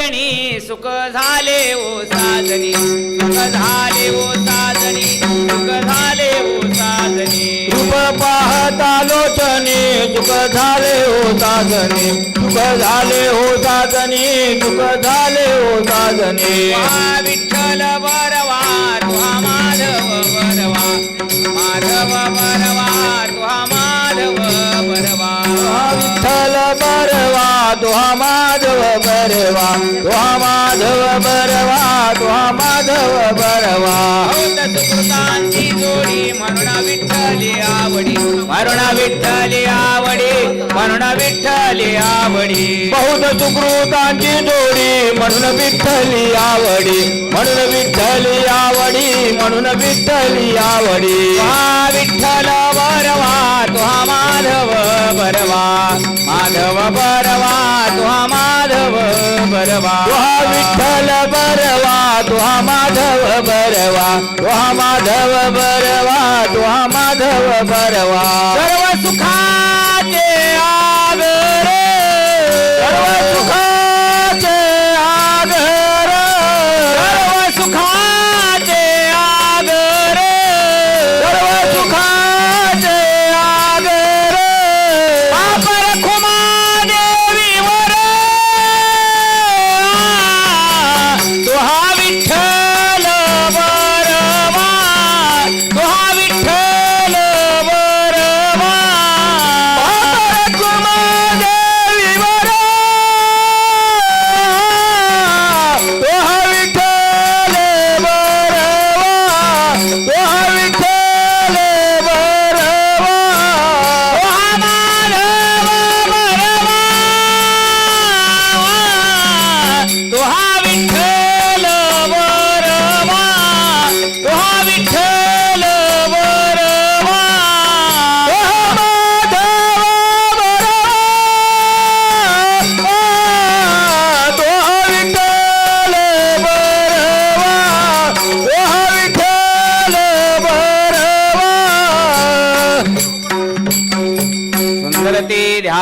लोचनी सुख झाले ओ साजनी. सुख झाले ओ साजनी सुख झाले ओ साजनी. रूप पाहता लोचने सुख झाले हो साधने सुख झाले हो साधने सुख झाले हो साधने विठ्ठल बरवा विठ्ठल बरवा तुहा माधव बरवा तुहा माधव बरवा तुहा माधव बरवा सुकृतांची जोडी म्हणून विठ्ठली आवडी. म्हणून विठ्ठली आवडी म्हणून विठ्ठली आवडी. बहुत सुकृतांची जोडी म्हणून विठ्ठली आवडी. म्हणून विठ्ठली आवडी म्हणून विठ्ठली आवडी. माधव बरवा तुहा माधव बरवा. तुहा विठ्ठल बरवा तुहा माधव बरवा. तुहा माधव बरवा तुहा माधव बरवा. सर्व सुखाचे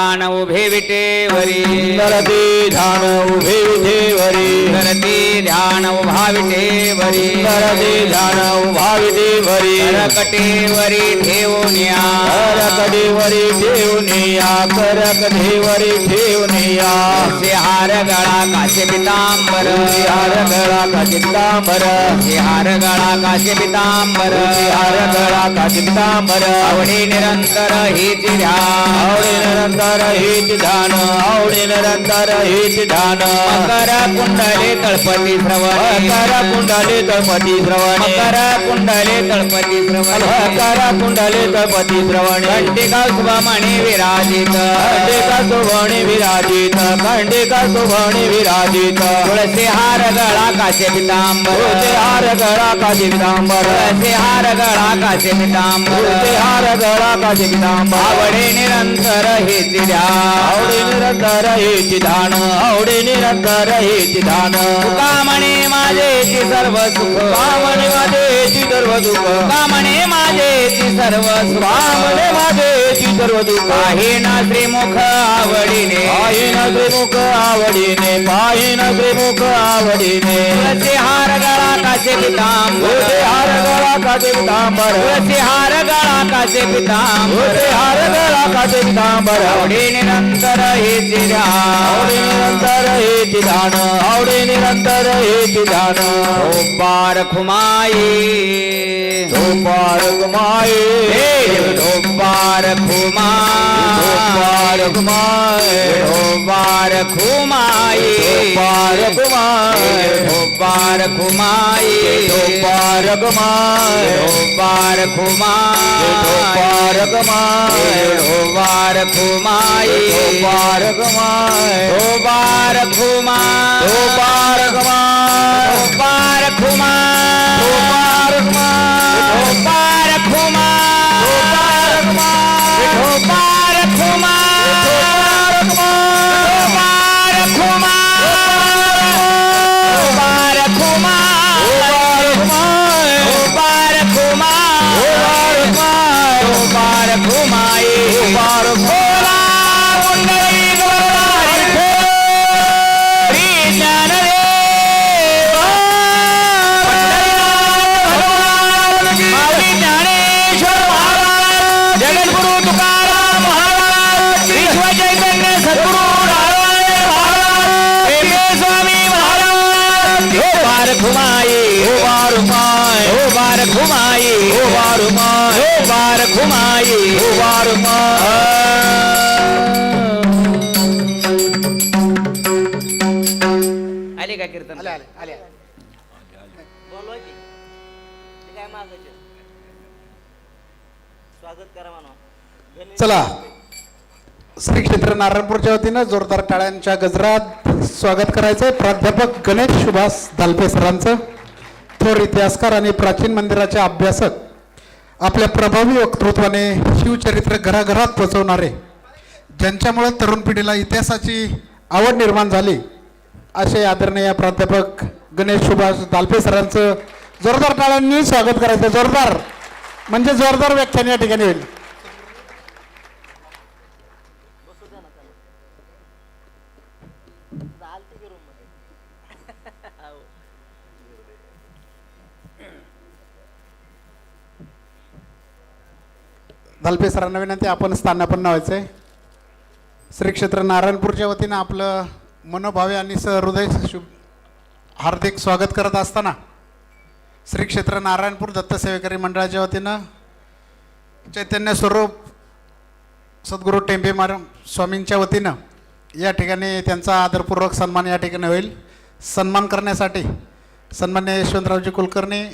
ध्यान उभे विटेवरी ध्यान उभे देवरी सुंदर ते ध्यान उभा विटेवरी करते ध्यान उभा देवरी करकटेवरी ठेवूनिया। करकडेवरी ठेवूनिया करकडेवरी ठेवूनिया। हार गळा काशे पितांबर हार गळा का चिंतांबर हार गळा काशे पितांबर हार गळा का चिंतांबर आवडी निरंतर हीच ध्यान। आवडे निरंतर हेच ध्यान। आवडे निरंतर हेच ध्यान। मकर कुंडले तळपती श्रवणे कर कुंडले तळपती श्रवणे मकर कुंडले तळपती श्रवणे कर कुंडले तळपती श्रवणे घंटिका शुभमणी विराजित. खंडिका सुभणी विराजित. खंडिका सुभणी विराजित. तुळसी हार गळा काशे पितांबर तुळसे हार गळा का चिंतांबर तुळसी हार गळा काशे पितांबर तुळसे हार गळा का चिंतांबर आवडे निरंतर हेच ध्यान. आवडे निरंतर हेच ध्यान. आवडे निरंतर हेच ध्यान. कामणे माझे ती सर्व सुख. कामने माझे सर्व दुःख कामणे माझे ती सर्व सुख. माझे सर्व दुःख. आहे ना श्रीमुख आवडीने. पाहिन श्रीमुख आवडीने. पाहिन श्रीमुख आवडीने. तुळसी हार गळा काचे पितांबर. हार गळा काचे पितांबर. तुळसी हार गळा काचे पितांबर. काचे पितांबर आवडी निरंतर ध्यान आवडे निरंतर हेच ध्यान आवडे निरंतर हेच ध्यान बार खुमाई धोपार कुमाये हे ढोबार खुमा धोपार कुमाये ढोबार खुमाई ढोबार खुमाई कुमाये ढोबार खुमाई धोपार कुमाये ढोबार ஓவார பூமாயி ஓவார குமாய் ஓவார பூமா ஓவார बार घुमाई ओ बार माय ओ बार घुमाई ओ बार माय ओ बार घुमाई ओ बार माय आले का कीर्तन? आले आले आले बोलवा की. ते काय मागायचे? स्वागत करा म्हणा. चला. श्री क्षेत्र नारायणपूरच्या वतीनं जोरदार टाळ्यांच्या गजरात स्वागत करायचंय. प्राध्यापक गणेश सुभाष दालपे सरांचं. थोर इतिहासकार आणि प्राचीन मंदिराचे अभ्यासक. आपल्या प्रभावी वक्तृत्वाने शिवचरित्र घराघरात पोचवणारे. ज्यांच्यामुळे तरुण पिढीला इतिहासाची आवड निर्माण झाली. असे आदरणीय प्राध्यापक गणेश सुभाष दालपे सरांचं जोरदार टाळ्यांनी स्वागत करायचं जोरदार. म्हणजे जोरदार व्याख्यान या ठिकाणी होईल चालते की रूममध्ये हो. दालपे सरांना विनंती आपण स्थानापन्न व्हायचं आहे. श्री क्षेत्र नारायणपूरच्या वतीनं आपलं मनोभावे आणि सहृदय शुभ हार्दिक स्वागत करत असताना श्री क्षेत्र नारायणपूर दत्तसेवेकरी मंडळाच्या वतीनं चैतन्य स्वरूप सद्गुरू टेंबे मार स्वामींच्या वतीनं या ठिकाणी त्यांचा आदरपूर्वक सन्मान या ठिकाणी होईल. सन्मान करण्यासाठी सन्मान्य यशवंतरावजी कुलकर्णी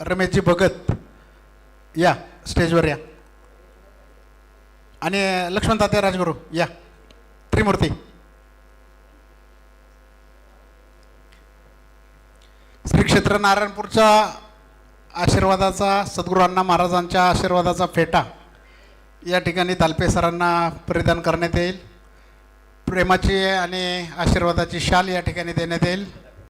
रमेशजी भगत या स्टेजवर या. आणि लक्ष्मण तात्या राजगुरू. या. त्रिमूर्ती. श्री क्षेत्र नारायणपूरच्या आशीर्वादाचा सद्गुरू अण्णा महाराजांच्या आशीर्वादाचा फेटा. या ठिकाणी दालपे सरांना परिधान करण्यात येईल. प्रेमाची आणि आशीर्वादाची शाल या ठिकाणी देण्यात येईल.